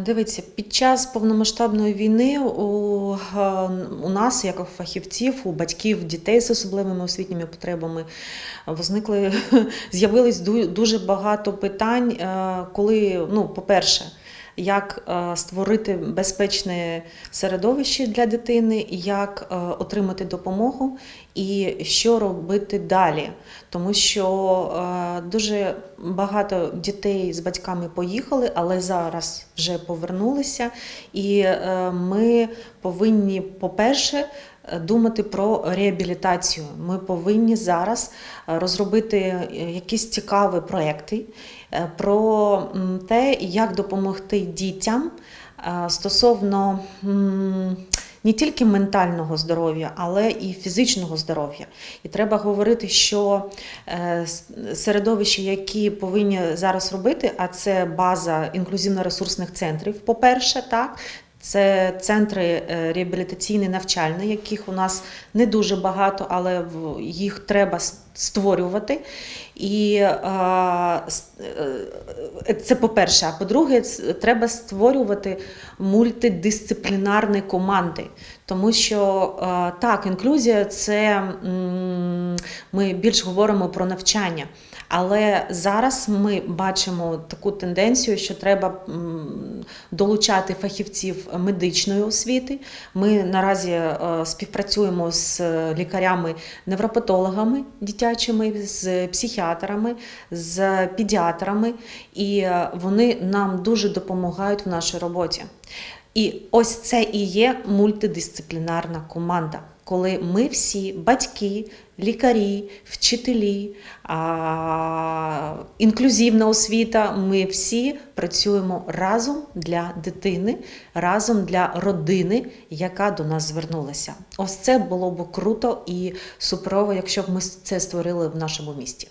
Дивіться, під час повномасштабної війни у, е, у нас, як у фахівців, у батьків дітей з особливими освітніми потребами, возникли з'явилось ду- дуже багато питань, е, коли, ну, по-перше, як е, створити безпечне середовище для дитини, як е, отримати допомогу і що робити далі. Тому що е, дуже багато дітей з батьками поїхали, але зараз вже повернулися. І ми повинні, по-перше, думати про реабілітацію. Ми повинні зараз е, розробити е, якісь цікаві проекти е, про те, як допомогти дітям стосовно. Не тільки ментального здоров'я, але і фізичного здоров'я. І треба говорити, що е, с- середовища, які повинні зараз робити, а це база інклюзивно-ресурсних центрів, по-перше, так. Це центри е, реабілітаційні навчальні, яких у нас не дуже багато, але їх треба створювати. І е, е, це по-перше. А по-друге, треба створювати мультидисциплінарні команди. Тому що так, інклюзія це ми більш говоримо про навчання. Але зараз ми бачимо таку тенденцію, що треба долучати фахівців медичної освіти. Ми наразі е, співпрацюємо з лікарями, невропатологами дитячими, з психіатрами, з педіатрами, і е, вони нам дуже допомагають в нашій роботі. І ось це і є мультидисциплінарна команда, коли ми всі батьки, лікарі, вчителі, інклюзивна освіта, ми всі працюємо разом для дитини, разом для родини, яка до нас звернулася. Ось це було б круто і суперово, якщо б ми це створили в нашому місті.